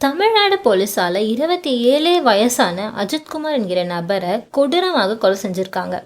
தமிழ்நாடு போலீஸால இருபத்தி ஏழே வயசான அஜித்குமார் என்கிற நபரை கொடூரமாக கொலை செஞ்சுருக்காங்க.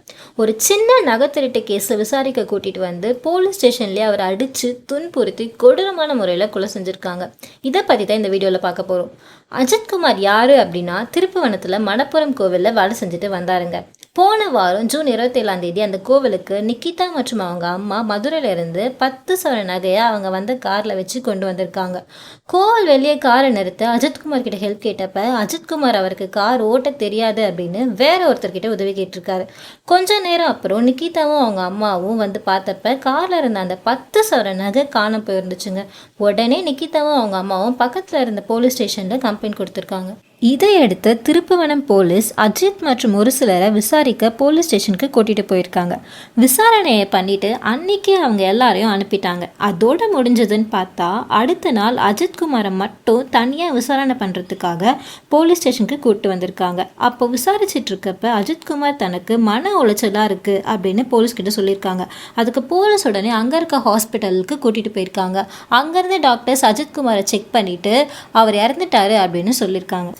ஒரு சின்ன நகை திருட்டு கேஸை விசாரிக்க கூட்டிட்டு வந்து போலீஸ் ஸ்டேஷன்லேயே அவரை அடித்து துன்புறுத்தி கொடூரமான முறையில் கொலை செஞ்சுருக்காங்க. இதை பற்றி தான் இந்த வீடியோவில் பார்க்க போகிறோம் அஜித்குமார் யார் அப்படின்னா திருப்புவனத்தில் மணப்புரம் கோவிலில் வேலை செஞ்சுட்டு வந்தாருங்க. போன வாரம் ஜூன் இருபத்தேழாம் தேதி அந்த கோவிலுக்கு நிக்கிதா மற்றும் அவங்க அம்மா மதுரையிலேருந்து பத்து சவர நகையை அவங்க வந்து காரில் வச்சு கொண்டு வந்திருக்காங்க. கோவில் வெளியே காரை நிறுத்த அஜித்குமார் கிட்ட ஹெல்ப் கேட்டப்ப அஜித்குமார் அவருக்கு கார் ஓட்ட தெரியாது அப்படின்னு வேற ஒருத்தர்கிட்ட உதவி கேட்டிருக்காரு. கொஞ்ச நேரம் அப்புறம் நிக்கிதாவும் அவங்க அம்மாவும் வந்து பார்த்தப்ப காரில் இருந்த அந்த பத்து சவர நகை காண போயிருந்துச்சுங்க. உடனே நிக்கிதாவும் அவங்க அம்மாவும் பக்கத்தில் இருந்த போலீஸ் ஸ்டேஷனில் கம்ப்ளைண்ட் கொடுத்துருக்காங்க. இதையடுத்து திருப்புவனம் போலீஸ் அஜித் மற்றும் ஒரு சிலரை விசாரிக்க போலீஸ் ஸ்டேஷனுக்கு கூட்டிட்டு போயிருக்காங்க. விசாரணையை பண்ணிட்டு அன்னைக்கு அவங்க எல்லாரையும் அனுப்பிட்டாங்க. அதோட முடிஞ்சதுன்னு பார்த்தா அடுத்த நாள் அஜித்குமாரை மட்டும் தனியாக விசாரணை பண்ணுறதுக்காக போலீஸ் ஸ்டேஷனுக்கு கூப்பிட்டு வந்திருக்காங்க. அப்போ விசாரிச்சுட்டு இருக்கப்ப அஜித்குமார் தனக்கு மன உளைச்சலாக இருக்குது அப்படின்னு போலீஸ் கிட்ட சொல்லியிருக்காங்க. அதுக்கு போலீஸ் உடனே அங்கே இருக்க ஹாஸ்பிட்டலுக்கு கூட்டிகிட்டு போயிருக்காங்க. அங்கேருந்து டாக்டர்ஸ் அஜித்குமாரை செக் பண்ணிவிட்டு அவர் இறந்துட்டாரு அப்படின்னு சொல்லியிருக்காங்க.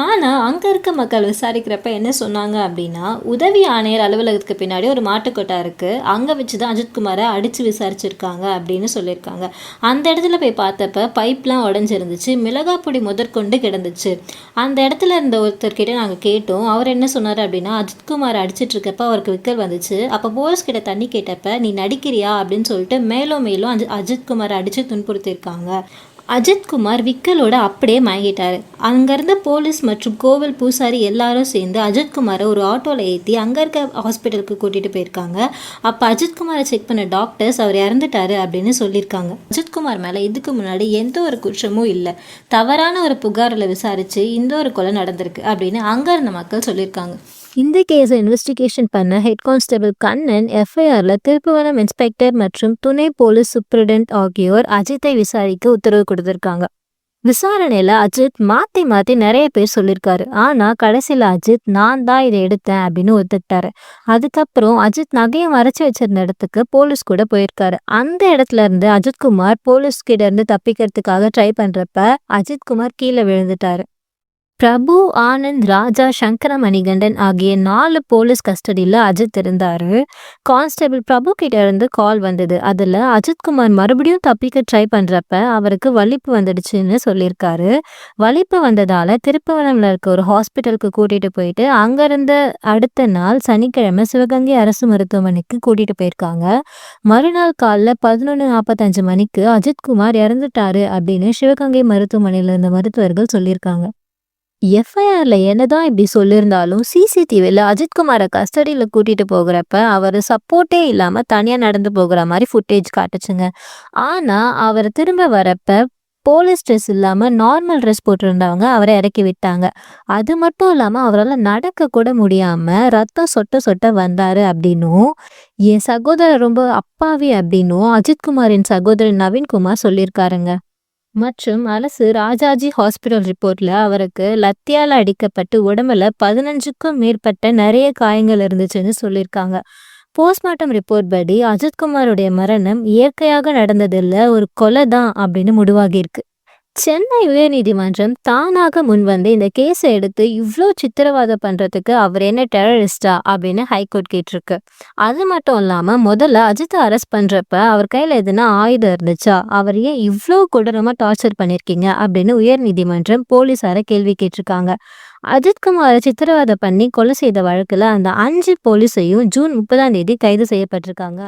ஆனால் அங்கே இருக்க மக்கள் விசாரிக்கிறப்ப என்ன சொன்னாங்க அப்படின்னா உதவி ஆணையர் அலுவலகத்துக்கு பின்னாடி ஒரு மாட்டுக்கொட்டா இருக்குது அங்கே வச்சு தான் அஜித்குமாரை அடித்து விசாரிச்சிருக்காங்க அப்படின்னு சொல்லியிருக்காங்க. அந்த இடத்துல போய் பார்த்தப்ப பைப்லாம் உடஞ்சிருந்துச்சு மிளகாப்பொடி முதற்கொண்டு கிடந்துச்சு. அந்த இடத்துல இருந்த ஒருத்தர்கிட்ட நாங்கள் கேட்டோம். அவர் என்ன சொன்னார் அப்படின்னா அஜித்குமார் அடிச்சிட்டு இருக்கப்ப அவருக்கு விக்கல் வந்துச்சு. அப்போ போலீஸ் கிட்ட தண்ணி கேட்டப்ப நீ நடிக்கிறியா? அப்படின்னு சொல்லிட்டு மேலும் மேலும் அஜித் அஜித்குமாரை அடித்து துன்புறுத்தியிருக்காங்க. அஜித்குமார் விக்கலோட அப்படியே மயங்கிட்டார். அங்கேருந்த போலீஸ் மற்றும் கோவில் பூசாரி எல்லாரும் சேர்ந்து அஜித்குமாரை ஒரு ஆட்டோவில் ஏற்றி அங்கே இருக்க ஹாஸ்பிட்டலுக்கு கூட்டிகிட்டு போயிருக்காங்க. அப்போ அஜித்குமாரை செக் பண்ண டாக்டர்ஸ் அவர் இறந்துட்டாரு அப்படின்னு சொல்லியிருக்காங்க. அஜித்குமார் மேலே இதுக்கு முன்னாடி எந்த ஒரு குற்றமும் இல்லை. தவறான ஒரு புகாரில் விசாரித்து இந்த ஒரு கொலை நடந்திருக்கு அப்படின்னு அங்கே இருந்த மக்கள் சொல்லியிருக்காங்க. இந்த கேஸை இன்வெஸ்டிகேஷன் பண்ண ஹெட் கான்ஸ்டபிள் கண்ணன் எஃப்ஐஆரில் திருப்புவனம் இன்ஸ்பெக்டர் மற்றும் துணை போலீஸ் சூப்பரிடென்ட் ஆகியோர் அஜித்தை விசாரிக்க உத்தரவு கொடுத்துருக்காங்க. விசாரணையில் அஜித் மாற்றி மாற்றி நிறைய பேர் சொல்லியிருக்காரு ஆனால் கடைசியில் அஜித் நான் தான் இதை எடுத்தேன் அப்படின்னு ஒத்துக்கிட்டாரு. அதுக்கப்புறம் அஜித் நகையை மறைச்சு வச்சிருந்த இடத்துக்கு போலீஸ் கூட போயிருக்காரு. அந்த இடத்துல இருந்து அஜித்குமார் போலீஸ் கிட்ட இருந்து தப்பிக்கிறதுக்காக ட்ரை பண்ணுறப்ப அஜித்குமார் கீழே விழுந்துட்டாரு. பிரபு ஆனந்த் ராஜா சங்கர மணிகண்டன் ஆகிய நாலு போலீஸ் கஸ்டடியில் அஜித் இருந்தார். கான்ஸ்டபிள் பிரபு கிட்ட இருந்து கால் வந்தது. அதில் அஜித்குமார் மறுபடியும் தப்பிக்க ட்ரை பண்ணுறப்ப அவருக்கு வலிப்பு வந்துடுச்சுன்னு சொல்லியிருக்காரு. வலிப்பு வந்ததால் திருப்பவனம்ல இருக்க ஒரு ஹாஸ்பிட்டலுக்கு கூட்டிகிட்டு போயிட்டு அங்கேருந்து அடுத்த நாள் சனிக்கிழமை சிவகங்கை அரசு மருத்துவமனைக்கு கூட்டிகிட்டு போயிருக்காங்க. மறுநாள் காலைல பதினொன்று நாற்பத்தஞ்சு மணிக்கு அஜித்குமார் இறந்துட்டாரு அப்படின்னு சிவகங்கை மருத்துவமனையில் இருந்த மருத்துவர்கள் சொல்லியிருக்காங்க. எஃப்ஐஆர்ல என்னதான் இப்படி சொல்லியிருந்தாலும் சிசிடிவியில் அஜித்குமாரை கஸ்டடியில் கூட்டிட்டு போகிறப்ப அவர் சப்போர்ட்டே இல்லாமல் தனியாக நடந்து போகிற மாதிரி ஃபுட்டேஜ் காட்டுச்சுங்க. ஆனால் அவர் திரும்ப வரப்ப போலீஸ் ட்ரெஸ் இல்லாமல் நார்மல் ட்ரெஸ் போட்டிருந்தவங்க அவரை இறக்கி விட்டாங்க. அது மட்டும் இல்லாமல் அவரால் நடக்க கூட முடியாமல் ரத்தம் சொட்ட சொட்ட வந்தார் அப்படின்னும் என் சகோதரர் ரொம்ப அப்பாவி அப்படின்னும் அஜித்குமாரின் சகோதரர் நவீன்குமார் சொல்லியிருக்காருங்க. மற்றும் அரசு ராஜாஜி ஹாஸ்பிட்டல் ரிப்போர்ட்ல அவருக்கு லத்தியால அடிக்கப்பட்டு உடம்புல பதினஞ்சுக்கும் மேற்பட்ட நிறைய காயங்கள் இருந்துச்சுன்னு சொல்லியிருக்காங்க. போஸ்ட்மார்ட்டம் ரிப்போர்ட் படி அஜித்குமாருடைய மரணம் இயற்கையாக நடந்ததில்ல ஒரு கொலை தான் அப்படின்னு முடிவாகியிருக்கு. சென்னை உயர்நீதிமன்றம் தானாக முன்வந்து இந்த கேஸை எடுத்து இவ்வளோ சித்திரவாதம் பண்ணுறதுக்கு அவர் என்ன டெரரிஸ்டா அப்படின்னு ஹைகோர்ட் கேட்டிருக்கு. அது மட்டும் இல்லாமல் முதல்ல அஜித்தை அரெஸ்ட் பண்ணுறப்ப அவர் கையில் எதுனா ஆயுதம் இருந்துச்சா? அவர் ஏன் இவ்வளோ கொடூரமாக டார்ச்சர் பண்ணியிருக்கீங்க அப்படின்னு உயர்நீதிமன்றம் போலீஸாரை கேள்வி கேட்டிருக்காங்க. அஜித்குமாரை சித்திரவதை பண்ணி கொலை செய்த வழக்கில் அந்த அஞ்சு போலீஸையும் ஜூன் முப்பதாம் தேதி கைது செய்யப்பட்டிருக்காங்க.